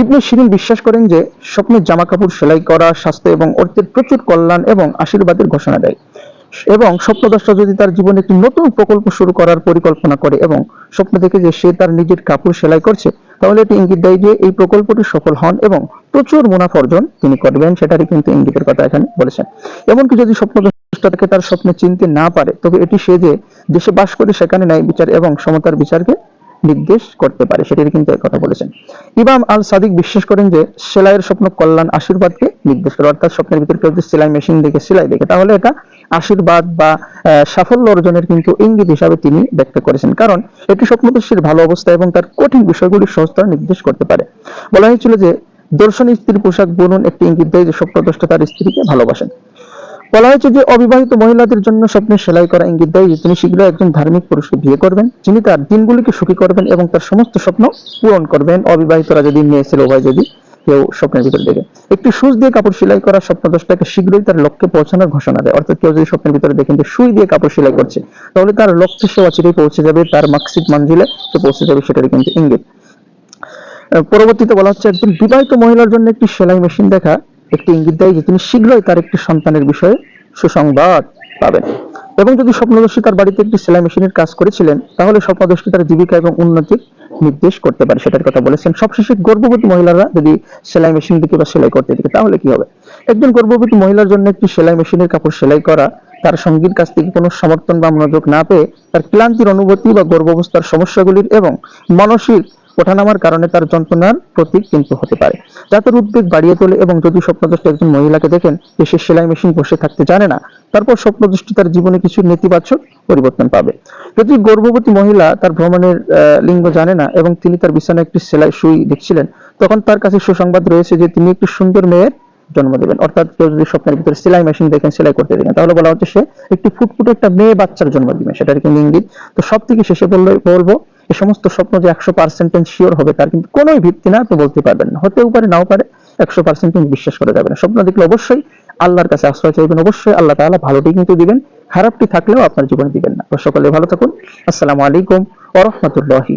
ইবনে শিরিন বিশ্বাস করেন যে, স্বপ্নের জামা কাপড় সেলাই করা, স্বাস্থ্য এবং অর্থের প্রচুর কল্যাণ এবং আশীর্বাদের ঘোষণা দেয়। এবং স্বপ্নদ্রষ্টা যদি তার জীবনে একটি নতুন প্রকল্প শুরু করার পরিকল্পনা করে এবং স্বপ্ন দেখে যে সে তার নিজের কাপড় সেলাই করছে, তাহলে এটি ইঙ্গিত দেয় যে এই প্রকল্পটি সফল হন এবং প্রচুর মুনাফা অর্জন তিনি করবেন, সেটারই কিন্তু ইঙ্গিতের কথা এখানে বলেছেন। এমনকি যদি স্বপ্নদ্রষ্টাকে তার স্বপ্নে চিনতে না পারে, তবে এটি সে যে দেশে বাস করে সেখানে ন্যায় বিচার এবং সমতার বিচারকে নির্দেশ করতে পারে সেটির কিন্তু কথা বলেছেন। ইমাম আল সাদিক বিশ্বাস করেন যে, সেলাইয়ের স্বপ্ন কল্যাণ আশীর্বাদকে নির্দেশ করে, অর্থাৎ স্বপ্নের ভিতরে কেউ সেলাই মেশিন দেখে সেলাই দেখে, তাহলে এটা আশীর্বাদ বা সাফল্য অর্জনের কিন্তু ইঙ্গিত হিসাবে তিনি ব্যক্ত করেছেন। কারণ এটি স্বপ্নদর্শীর ভালো অবস্থা এবং তার কঠিন বিষয়গুলি সহজতা নির্দেশ করতে পারে। বলা হয়েছিল যে, দর্শনী স্ত্রীর পোশাক বুনন একটি ইঙ্গিত দেয় যে, স্বপ্নদ্রষ্টা তার স্ত্রীকে ভালোবাসেন। বলা হয়েছে যে অবিবাহিত মহিলাদের জন্য স্বপ্নে সেলাই করা ইঙ্গিত দেয় যে তিনি শীঘ্রই একজন ধার্মিক পুরুষকে বিয়ে করবেন, যিনি তার দিনগুলিকে সুখী করবেন এবং তার সমস্ত স্বপ্ন পূরণ করবেন। অবিবাহিতরা যদি মেয়ে ছেলে উভয় যদি কেউ স্বপ্নের ভিতরে দেখে। একটি সুচ দিয়ে কাপড় সেলাই করা স্বপ্নদ্রষ্টাকে শীঘ্রই তার লক্ষ্যে পৌঁছানোর ঘোষণা দেয়। অর্থাৎ কেউ যদি স্বপ্নের ভিতরে দেখেন যে সুই দিয়ে কাপড় সেলাই করছে, তাহলে তার লক্ষ্যে সে অচিরেই পৌঁছে যাবে, তার মাকসিদ মঞ্জিলে সে পৌঁছে যাবে, সেটারই কিন্তু ইঙ্গিত। পরবর্তীতে বলা হচ্ছে একজন বিবাহিত মহিলার জন্য একটি সেলাই মেশিন দেখা একটি ইঙ্গিত দেয় যে তিনি শীঘ্রই তার একটি সন্তানের বিষয়ে সুসংবাদ পাবেন। এবং যদি স্বপ্নদর্শী তার বাড়িতে একটি সেলাই মেশিনের কাজ করেছিলেন, তাহলে স্বপ্নদর্শী তার জীবিকা এবং উন্নতির নির্দেশ করতে পারে, সেটার কথা বলেছেন। সবশেষে গর্ভবতী মহিলারা যদি সেলাই মেশিন দিকে বা সেলাই করতে দিকে তাহলে কি হবে? একজন গর্ভবতী মহিলার জন্য একটি সেলাই মেশিনের কাপড় সেলাই করা, তার সঙ্গীর কাছ থেকে কোনো সমর্থন বা মনোযোগ না পেয়ে তার ক্লান্তির অনুভূতি বা গর্ভাবস্থার সমস্যাগুলির এবং মানসিক ওঠানামার কারণে তার যন্ত্রণার প্রতীক কিন্তু হতে পারে। যা উদ্বেগ বাড়িয়ে তোলে এবং যদি স্বপ্নদৃষ্টি একজন মহিলাকে দেখেন যে সে সেলাই মেশিন বসে থাকতে জানে না, তারপর স্বপ্নদৃষ্টি তার জীবনে কিছু নেতিবাচক পরিবর্তন পাবে। যদি গর্ভবতী মহিলা তার ভ্রমণের লিঙ্গ জানে না এবং তিনি তার বিছানায় একটি সেলাই সুই দেখছিলেন, তখন তার কাছে সুসংবাদ রয়েছে যে তিনি একটি সুন্দর মেয়ের জন্ম দেবেন। অর্থাৎ কেউ যদি স্বপ্নের ভিতরে সেলাই মেশিন দেখেন, সেলাই করতে দেখেন, তাহলে বলা হচ্ছে সে একটি ফুটফুটে একটা মেয়ে বাচ্চার জন্ম দিবে সেটার কিন্তু ইঙ্গিত। তো সব থেকে শেষে বললে বলব এই সমস্ত স্বপ্ন যে একশো পার্সেন্ট শিওর হবে তার কিন্তু কোনোই ভিত্তি না, তো বলতে পারবেন না। হতেও পারে, নাও পারে, একশো পার্সেন্ট বিশ্বাস করা যাবে না। স্বপ্ন দেখলে অবশ্যই আল্লাহর কাছে আশ্রয় চাইবেন, অবশ্যই আল্লাহ তাআলা ভালোটি কিন্তু দিবেন, খারাপটি থাকলেও আপনার জীবনে দিবেন না। সকলে ভালো থাকুন। আসসালামু আলাইকুম ওয়া রাহমাতুল্লাহি